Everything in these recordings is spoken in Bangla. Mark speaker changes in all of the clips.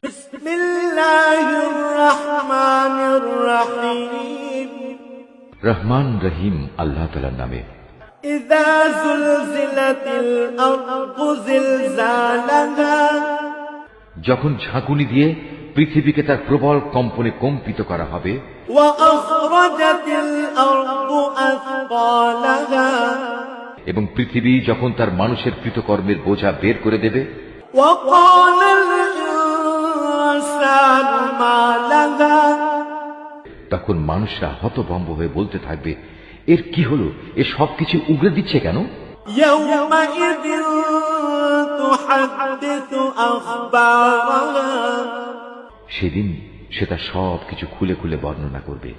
Speaker 1: بسم الله الرحمن الرحيم
Speaker 2: রহমান রহিম আল্লাহ তালার নামে
Speaker 1: إذا زلزلت الأرض زلزالها
Speaker 2: যখন ঝাঁকুনি দিয়ে পৃথিবীকে তার প্রবল কম্পনে কম্পিত করা হবে
Speaker 1: وأخرجت الأرض أثقالها
Speaker 2: এবং পৃথিবী যখন তার মানুষের কৃতকর্মের বোঝা বের করে দেবে তখন মানুষরা হতভম্ব হয়ে বলতে থাকবে, এর কি হলো? এ সব কিছু উগড়ে দিচ্ছে কেন? সেদিন সে তার সব কিছু খুলে খুলে বর্ণনা করবে।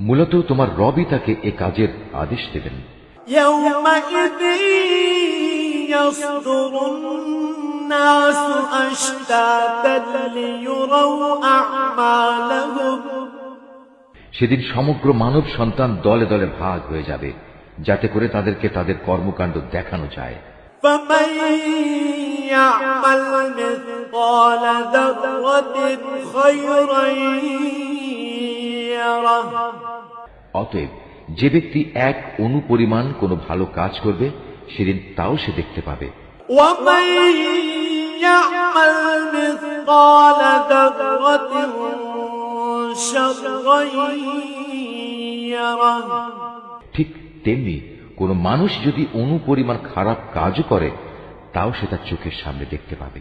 Speaker 2: মূলত তোমার রবি তাকে এ কাজের আদেশ দেবেন।
Speaker 1: يومئذ يصدر الناس أشتاتا ليروا أعمالهم
Speaker 2: সেদিন সমগ্র মানব সন্তান দলে দলে ভাগ হয়ে যাবে যাতে করে তাদেরকে তাদের কর্মকাণ্ড দেখানো যায়
Speaker 1: فمن يعمل مثقال ذرة خيرا يره
Speaker 2: অতএব যে ব্যক্তি এক অনুপরিমাণ কোনো ভালো কাজ করবে সেদিন তাও সে দেখতে পাবে। ঠিক তেমনি কোনো মানুষ যদি অনুপরিমাণ খারাপ কাজও করে তাও সে তার চোখের সামনে দেখতে পাবে।